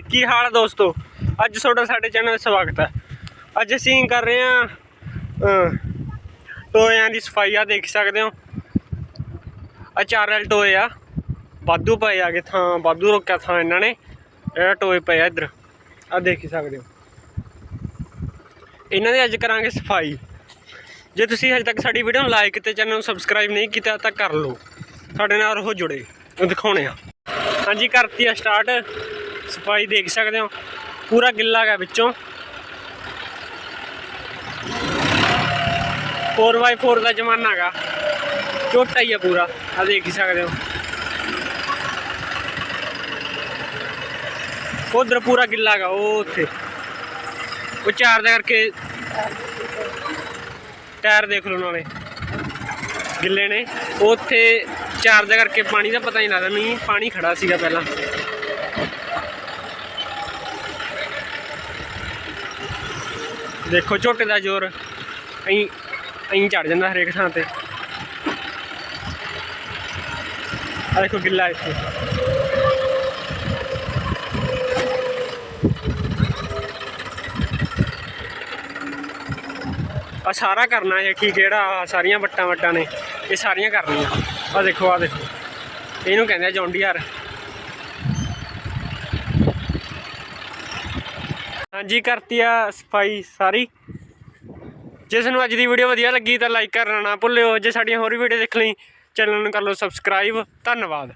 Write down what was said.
ਕੀ- ਹਾਲ ਹੈ ਦੋਸਤੋ? ਅੱਜ ਤੁਹਾਡਾ ਸਾਡੇ ਚੈਨਲ 'ਤੇ ਸਵਾਗਤ ਹੈ। ਅੱਜ ਅਸੀਂ ਕਰ ਰਹੇ ਹਾਂ ਟੋਇਆਂ ਦੀ ਸਫ਼ਾਈ ਆ ਦੇਖ ਸਕਦੇ ਹੋ। ਆ ਚਾਰਲ ਟੋਏ ਆ। ਵਾਧੂ ਪਏ ਆ ਗਏ ਥਾਂ, ਵਾਧੂ ਰੋਕਿਆ ਥਾਂ ਇਹਨਾਂ ਨੇ। ਇਹ ਟੋਏ ਪਏ ਆ ਇੱਧਰ ਆ ਦੇਖ ਸਕਦੇ ਹੋ। ਇਹਨਾਂ ਦੀ ਅੱਜ ਕਰਾਂਗੇ ਸਫ਼ਾਈ। ਜੇ ਤੁਸੀਂ ਹਜੇ ਤੱਕ ਸਾਡੀ ਵੀਡੀਓ ਨੂੰ ਲਾਈਕ ਤੇ ਚੈਨਲ ਨੂੰ ਸਬਸਕ੍ਰਾਈਬ ਨਹੀਂ ਕੀਤਾ, ਤਾਂ ਕਰ ਲਓ। ਸਾਡੇ ਨਾਲ ਉਹ ਜੁੜੇ, ਦਿਖਾਉਣੇ ਆ। ਹਾਂਜੀ, ਕਰਤੀ ਆ ਸਟਾਰਟ ਸਫ਼ਾਈ ਦੇਖ ਸਕਦੇ ਹੋ। ਪੂਰਾ ਗਿੱਲਾ ਹੈਗਾ ਵਿੱਚੋਂ। 4x4 ਦਾ ਜ਼ਮਾਨਾ ਹੈਗਾ। ਝੋਟਾ ਹੀ ਆ ਪੂਰਾ। ਆ ਦੇਖ ਹੀ ਸਕਦੇ ਹੋ। ਉਧਰ ਪੂਰਾ ਗਿੱਲਾ ਹੈਗਾ, ਉਹ ਉੱਥੇ। ਉਹ ਚਾਰ ਦਾ ਕਰਕੇ ਟਾਇਰ ਦੇਖ ਲਓ ਨਾਲੇ। ਗਿੱਲੇ ਨੇ। ਉਹ ਉੱਥੇ ਚਾਰ ਦਾ ਕਰਕੇ ਪਾਣੀ ਦਾ ਪਤਾ ਨਹੀਂ ਲੱਗਦਾ। ਨਹੀਂ ਪਾਣੀ ਖੜਾ ਸੀਗਾ ਪਹਿਲਾਂ। ਦੇਖੋ ਝੋਟੇ ਦਾ ਜ਼ੋਰ। ਅਹੀਂ ਅਹੀਂ ਚੜ ਜਾਂਦਾ ਹਰੇਕ ਥਾਂ ਤੇ। ਆ ਦੇਖੋ ਗਿੱਲਾ ਇੱਥੇ। ਆ ਸਾਰਾ ਕਰਨਾ ਹੈ ਠੀਕ ਜਿਹੜਾ ਸਾਰੀਆਂ ਵੱਟਾਂ ਵੱਟਾਂ ਨੇ, ਇਹ ਸਾਰੀਆਂ ਕਰਨੀਆਂ। ਆ ਦੇਖੋ ਆ ਦੇਖੋ। ਇਹਨੂੰ ਕਹਿੰਦੇ ਆ ਜੌਂਡੀਆਰ। ਹਾਂਜੀ ਕਰਤੀ ਆ ਸਫ਼ਾਈ ਸਾਰੀ। ਜੇ ਤੁਹਾਨੂੰ ਅੱਜ ਦੀ ਵੀਡੀਓ ਵਧੀਆ ਲੱਗੀ ਤਾਂ ਲਾਈਕ ਕਰਨਾ ਨਾ ਭੁੱਲਿਓ। ਜੇ ਸਾਡੀਆਂ ਹੋਰ ਵੀਡੀਓ ਦੇਖ ਲਈ ਚੈਨਲ ਨੂੰ ਕਰ ਲਓ ਸਬਸਕ੍ਰਾਈਬ ਧੰਨਵਾਦ।